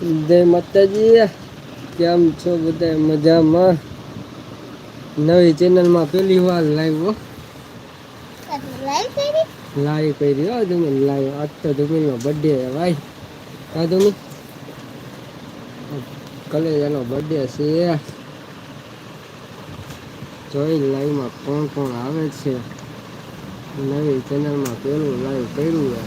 જય માતાજી, કેમ છો બધા મજામાં? નવી ચેનલમાં પેલી વાર લાઈવ લાઈવ કરી હો તમે લાઈવ આજ તો ધુમીનો બર્થડે ભાઈ. હા ધુમી કલેજાનો બર્થડે છે. જોઈ લાઈવમાં કોણ કોણ આવે છે. નવી ચેનલમાં પેલું લાઈવ કર્યું છે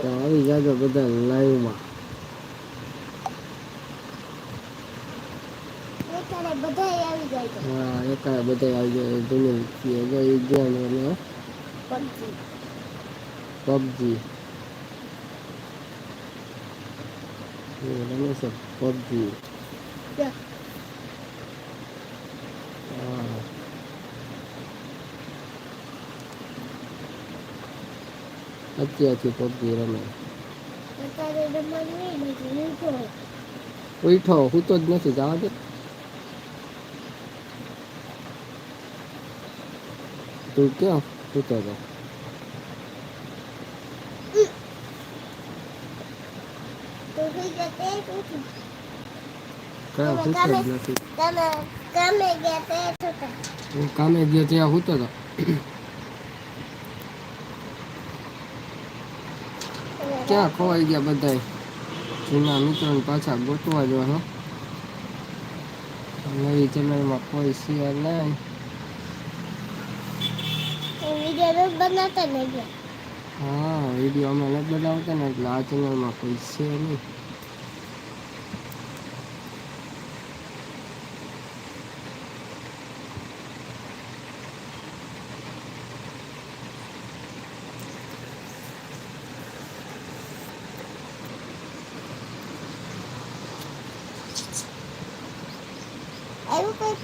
તો આવી જાજો બધા લાઈવમાં એકા બધા આવી જાય ગયા ને પબજી. રમે છે પબજી. અત્યારથી પબજી રમે. ઉઠો. હું તો જ નથી જવા દે તું ક્યાં સૂતો હતો કયા સૂતો જ નથી હું કામે ગયો ત્યાં સૂતો હતો ક્યાં ખોવાઈ ગયા બધા જૂના મિત્રોને પાછા ગોતવા જો હો નવી ચેનલમાં કોઈ શેર નહીં બનાતા નહીં હા વીડિયો અમે નથી બનાવતા ને એટલે આ ચેનલમાં કોઈ છે નહીં. કઈ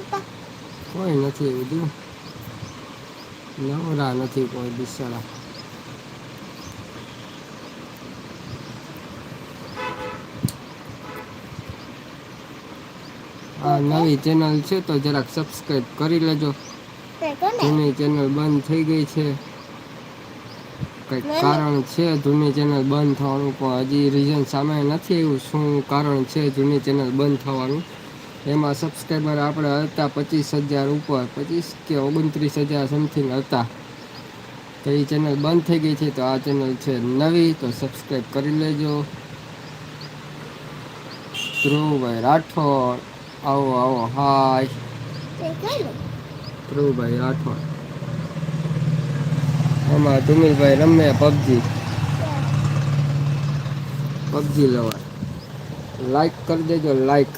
કોઈ નથી એવું નવરા નથી કોઈ બિચારા. આ નવી ચેનલ છે તો જરાક સબસ્ક્રાઈબ કરી લેજો. જૂની ચેનલ બંધ થઈ ગઈ છે. કંઈક કારણ છે જૂની ચેનલ બંધ થવાનું પણ હજી રીઝન સામે નથી એવું શું કારણ છે જૂની ચેનલ બંધ થવાનું? એમાં સબસ્ક્રાઈબર આપણે હતા પચીસ હજાર ઉપર પચીસ કે ઓગણત્રીસ હજાર સમથિંગ હતા. તો એ ચેનલ બંધ થઈ ગઈ છે તો આ ચેનલ છે નવી તો સબસ્ક્રાઈબ કરી લેજો. ધ્રુવભાઈ રાઠોડ આવો આવો હાય ધ્રુવભાઈ રાઠોડ. એમાં ધુમિલભાઈ રમે પબજી પબજી લવા લાઈક કરી દેજો લાઈક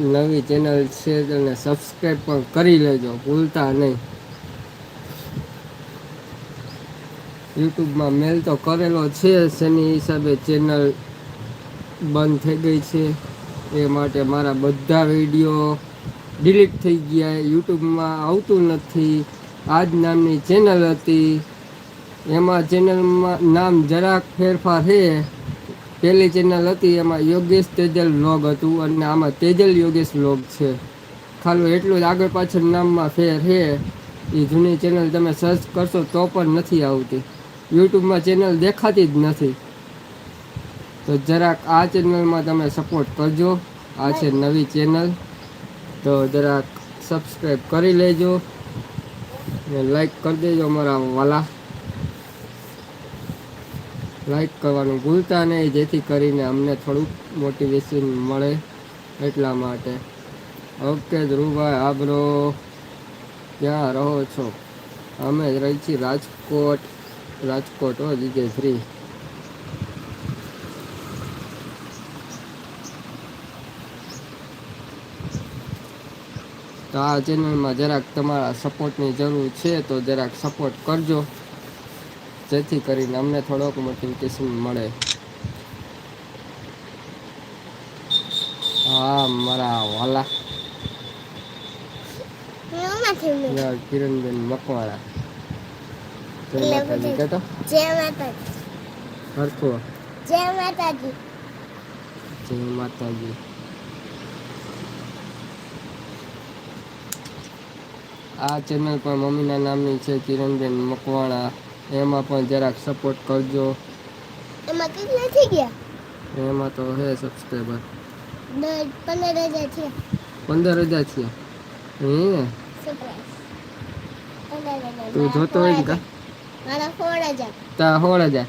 નવી ચેનલ છે તેને સબસ્ક્રાઈબ પણ કરી લેજો, ભૂલતા નહીં. યુટ્યુબમાં મેલ તો કરેલો છે, શેની હિસાબે ચેનલ બંધ થઈ ગઈ છે, એ માટે મારા બધા વીડિયો ડિલીટ થઈ ગયા, યુટ્યુબમાં આવતું નથી. આજ નામની ચેનલ હતી. એમાં ચેનલમાં નામ જરાક ફેરફાર છે. પહેલી ચેનલ હતી, એમાં યોગેશ તેજલ વ્લોગ હતું અને આમાં તેજલ યોગેશ વ્લોગ છે. ખાલી એટલું જ આગળ પાછળ નામમાં ફેર છે એ જૂની ચેનલ તમે સર્ચ કરશો તો પણ નથી આવતી. યુટ્યુબમાં ચેનલ દેખાતી જ નથી. તો જરાક આ ચેનલમાં તમે સપોર્ટ કરજો. આ છે નવી ચેનલ તો જરાક સબસ્ક્રાઈબ કરી લેજો. ને લાઈક કરી દેજો મારા વાલા. લાઈક કરવાનું ભૂલતા નહીં, જેથી કરીને અમને થોડુંક મોટિવેશન મળે એટલા માટે. ઓકે, ધ્રુવભાઈ આબરો ક્યાં રહો છો? અમે રહી છીએ રાજકોટ. રાજકોટ, હો, જીજે શ્રી તો આ ચેનલમાં જરાક તમારા સપોર્ટની જરૂર છે, તો જરાક સપોર્ટ કરજો. જેથી કરીને અમને થોડોક મોટિવેશન મળે. હા મારા વાલા. કિરણબેન મકવાણા. જય માતાજી બધું. જય માતાજી. હરખો. જય માતાજી. જય માતાજી. આ ચેનલ પણ મમ્મીના નામની છે કિરણબેન મકવાણા. એમાં પણ જરાક સપોર્ટ કરજો. એમાં કેટલા થઈ ગયા? એમાં તો હે સબસ્ક્રાઈબર પંદર હજાર છે પંદર હજાર થયા. હે? તું જોતો હોય ને કા? મારા સોળ હજાર તા સોળ હજાર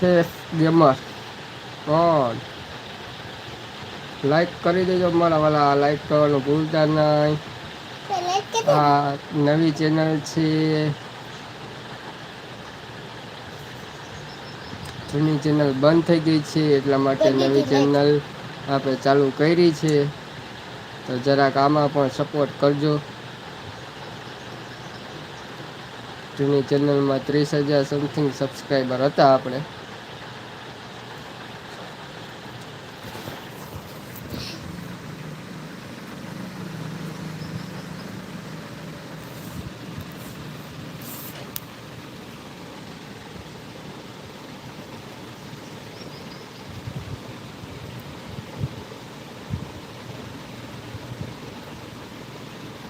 ફેસ ગેમર કોણ લાઈક કરી દેજો મારા વાલા. લાઈક કરવાનું ભૂલતા નહીં. આ નવી ચેનલ છે. જૂની ચેનલ બંધ થઈ ગઈ છે એટલા માટે નવી ચેનલ આપણે ચાલુ કરી છે. તો જરાક આમાં પણ સપોર્ટ કરજો. જૂની ચેનલમાં ત્રીસ હજાર સમથિંગ સબસ્ક્રાઈબર હતા આપણે.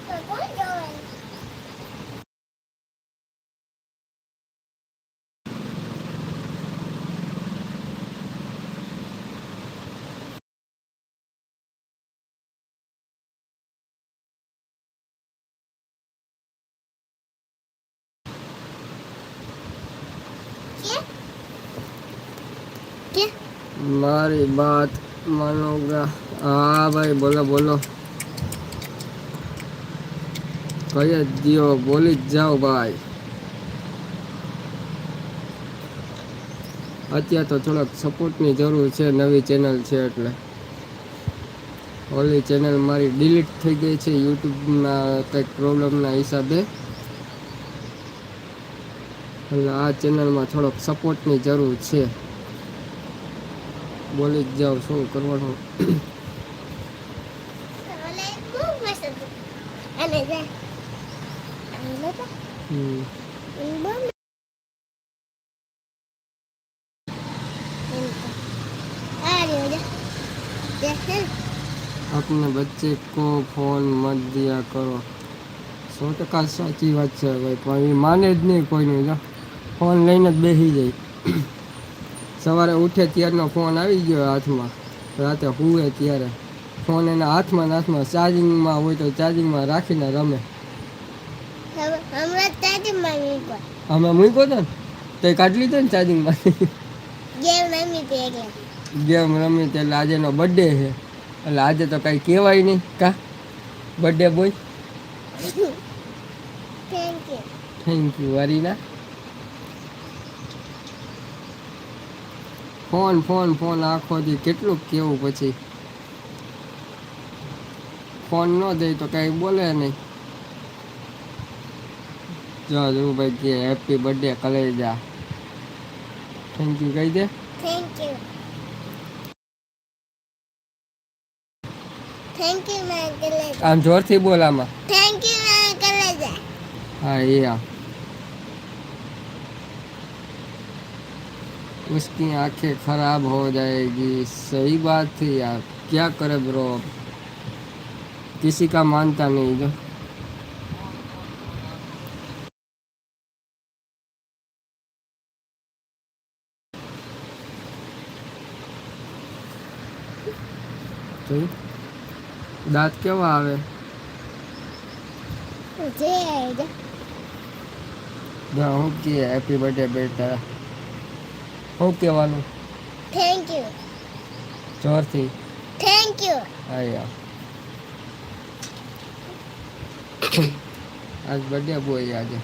તો કોણ જોવે કે કે મારી બાત માનોગા હા ભાઈ, બોલો બોલો. કહી જ દો બોલી જ જાઓ ભાઈ. અત્યારે તો થોડોક સપોર્ટની જરૂર છે, નવી ચેનલ છે એટલે. ઓલી ચેનલ મારી ડિલીટ થઈ ગઈ છે યુટ્યુબના કંઈક પ્રોબ્લેમના હિસાબે. એટલે આ ચેનલમાં થોડોક સપોર્ટની જરૂર છે. બોલી જ જાઉં શું કરવાનું આપને વચ્ચે કો ફોન મત દિયા કરો. સો ટકા સાચી વાત છે ભાઈ, પણ એ માને જ નહીં કોઈને, જો. ફોન લઈને જ બેસી જાય. સવારે ઉઠે ત્યારનો ફોન આવી ગયો હાથમાં. રાતે હુએ ત્યારે. ફોન એના હાથમાં હાથમાં ચાર્જિંગમાં હોય તો ચાર્જિંગમાં રાખીને રમે. અમે મૂક્યો. તો ને? તો કાઢી લીધો ને ચાર્જિંગમાં? ગેમ રમી એટલે. આજે નો બર્થડે છે. એટલે આજે તો કાંઈ કહેવાય નહીં. કા? Birthday boy thank you thank you Warina. Phone phone phone આખોથી કેટલું કેવું પછી. ફોન ન દે તો કઈ બોલે નહીં. જો ધ્રુવભાઈ કે હેપી બર્થડે કલેજા. થેન્ક યુ કહી દે. થેન્ક યુ થેન્ક યુ આમ જોરથી બોલ આમાં. થેન્ક યુ મેં હા એ हाँ उसकी आंखें खराब हो जाएगी सही बात थी यार क्या करे ब्रो किसी का मानता नहीं जो જોયું? દાંત કેવા આવે જે જે ના હું કે હેપી બર્થડે બેટા શું કહેવાનું? થેન્ક યુ જોરથી. થેન્ક યુ આયા આજ બર્થડે બોય આજે.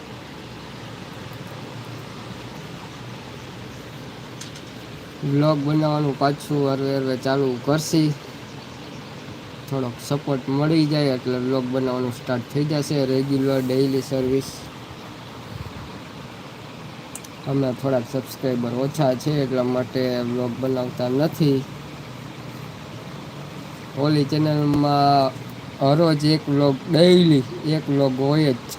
બ્લોગ બનાવવાનું પાછું હરવે હરવે ચાલુ કરશી. થોડોક સપોર્ટ મળી જાય એટલે બ્લોગ બનાવવાનું સ્ટાર્ટ થઈ જશે. રેગ્યુલર ડેઇલી સર્વિસ અમે થોડાક સબસ્ક્રાઈબર ઓછા છે એટલા માટે બ્લોગ બનાવતા નથી. ઓલી ચેનલમાં હરોજ એક બ્લોગ ડેઈલી એક બ્લોગ હોય જ.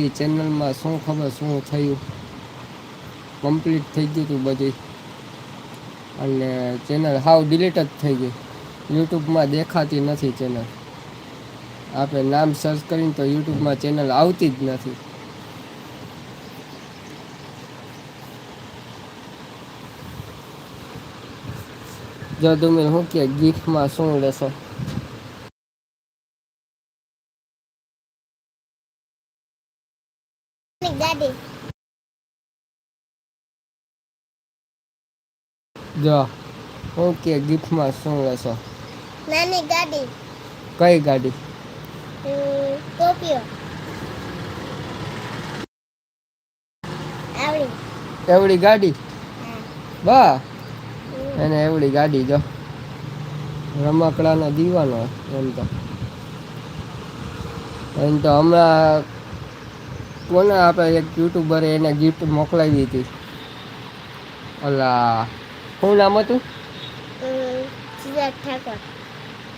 એ ચેનલમાં શું ખબર શું થયું? કમ્પ્લીટ થઈ ગયું હતું બધી અને ચેનલ હાવ ડિલીટ જ થઈ ગઈ. યુટ્યુબમાં દેખાતી નથી ચેનલ આપણે નામ સર્ચ કરીને તો યુટ્યુબમાં ચેનલ આવતી જ નથી. જો તમે શું કે ગિફ્ટમાં શું લેશો? જો શું કે ગિફ્ટમાં શું લેશો? નાની ગાડી. કઈ ગાડી? આવડી. એવડી ગાડી? હા. બા. એને એવડી ગાડી જો. રમકડાનો દીવાનો એમ તો. એમ તો હમણાં કોને આપણે એક યુટ્યુબરે એને ગિફ્ટ મોકલાવી હતી? ઓલા શું નામ હતું? સિદ્ધાર્થ ઠાકોર.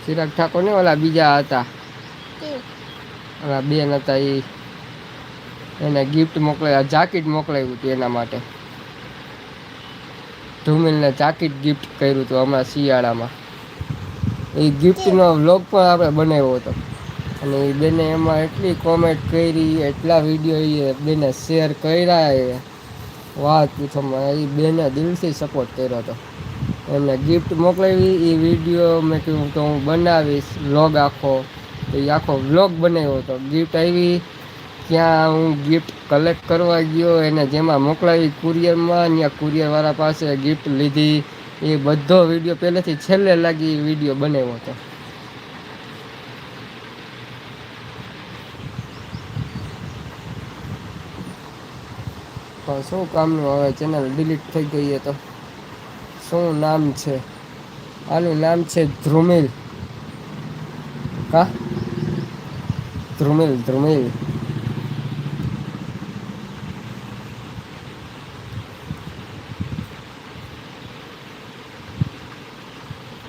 ચિરાગ ઠાકોર ને? ઓલા બીજા હતા. ઓલા બેન હતા એ એને ગિફ્ટ મોકલાવ્યા જાકીટ મોકલાવ્યું હતું એના માટે. ધૂમિલને જાકીટ ગિફ્ટ કર્યું હતું હમણાં શિયાળામાં. એ ગિફ્ટનો વ્લોગ પણ આપણે બનાવ્યો હતો. અને એ બેને એમાં એટલી કોમેન્ટ કરી, એટલા વીડિયો એ બેને શેર કર્યા એ. વાત પૂછવામાં એ બેને દિલથી સપોર્ટ કર્યો હતો. એમને ગિફ્ટ મોકલાવી, એ વીડિયો મેં કીધું તો હું બનાવીશ વ્લોગ આખો. એ આખો વ્લોગ બનાવ્યો હતો. ગિફ્ટ આવી ત્યાં હું ગિફ્ટ કલેક્ટ કરવા ગયો, એને જેમાં મોકલાવી કુરિયરમાં, ત્યાં કુરિયરવાળા પાસે ગિફ્ટ લીધી. એ બધો વીડિયો પહેલેથી છેલ્લે લાગી વીડિયો બનાવ્યો હતો. પણ શું કામનું હવે ચેનલ ડિલીટ થઈ ગઈ એ તો. શું નામ છે? આનું નામ છે ધ્રુમિલ. કા? ધ્રુમિલ ધ્રુમિલ.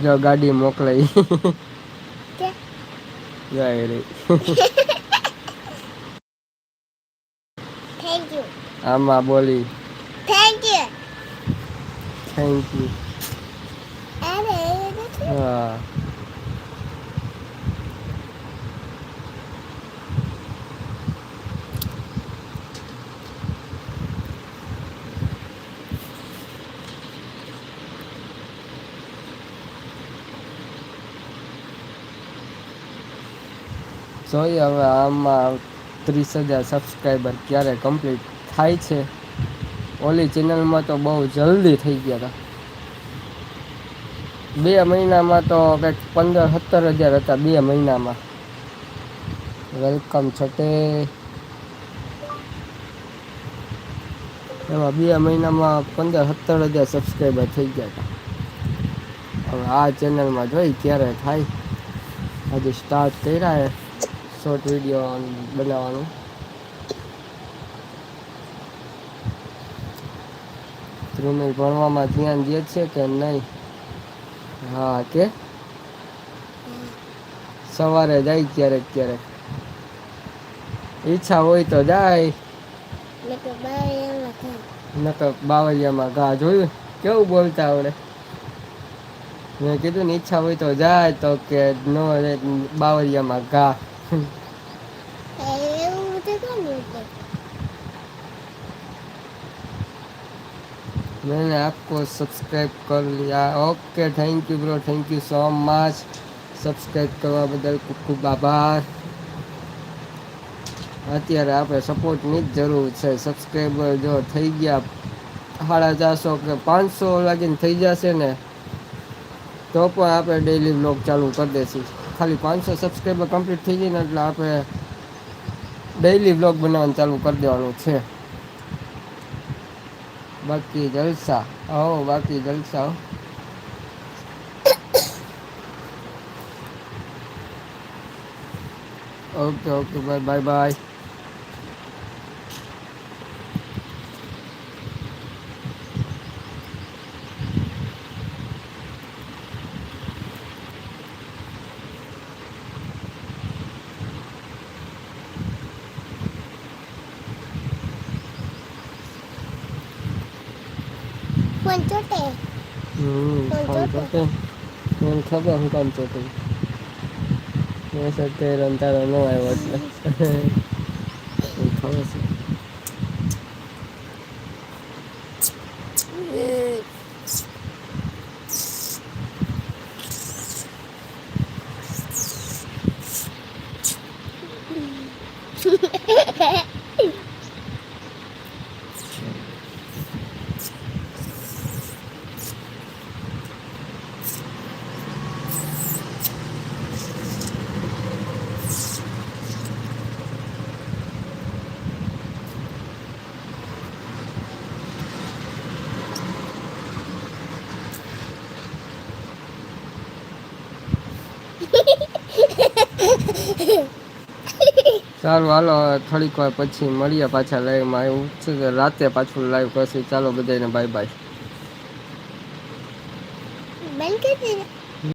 જો ગાડી મોકલાઈ. જાય રે થેન્ક યુ આમાં બોલી. થેન્ક યુ થેન્ક યુ હા. જોઈએ હવે આમાં ત્રીસ હજાર સબસ્ક્રાઈબર ક્યારે કમ્પ્લીટ થાય છે? ઓલી ચેનલમાં તો બહુ જલ્દી થઈ ગયા હતા બે મહિનામાં તો કંઈક પંદર સત્તર હજાર હતા બે મહિનામાં. વેલકમ છટે એમાં બે મહિનામાં પંદર સત્તર હજાર સબસ્ક્રાઈબર થઈ ગયા હતા હવે આ ચેનલમાં જોઈ ક્યારે થાય? હજી સ્ટાર્ટ કર્યા શોર્ટ વીડિયો બનાવવાનું. ધ્રુમિલ ભણવામાં ધ્યાન દે છે કે નહીં? હા કે? સવારે જાય ક્યારેક ક્યારેક. ઈચ્છા હોય તો જાય. નકર બાવળિયામાં ઘા. જોયું? કેવું બોલતા આવડે? મેં કીધું ને ઈચ્છા હોય તો જાય તો કે ન બાવળિયામાં ઘા. એવું બધું કોણ બોલતું मैंने आपको सब्सक्राइब कर लिया okay thank you bro thank you so much subscribe કરવા બદલ ખૂબ ખૂબ આભાર અત્યારે આપણે સપોર્ટની જ જરૂર છે સબસ્ક્રાઈબર જો થઈ ગયા સાડા ચારસો કે પાંચસો લાગીને થઈ જશે ને તો પણ આપણે ડેઈલી બ્લોગ ચાલુ કરી દઈશું ખાલી પાંચસો સબસ્ક્રાઈબર કમ્પ્લીટ થઈ જાય ને એટલે આપણે ડેઈલી બ્લોગ બનાવવાનું ચાલુ કરી દેવાનું છે બાકી જલસા હો બાકી જલસા. Okay okay bye bye bye phone હમ ફોન મને ખબર હું ચોટે. મેં સત્ય રંતારો ન આવ્યો એટલે ખબર છે. સારું હાલો થોડીક વાર પછી મળીએ પાછા લાઈવમાં એવું છે રાતે પાછું લાઈવ કરશું. ચાલો બધાને બાય બાય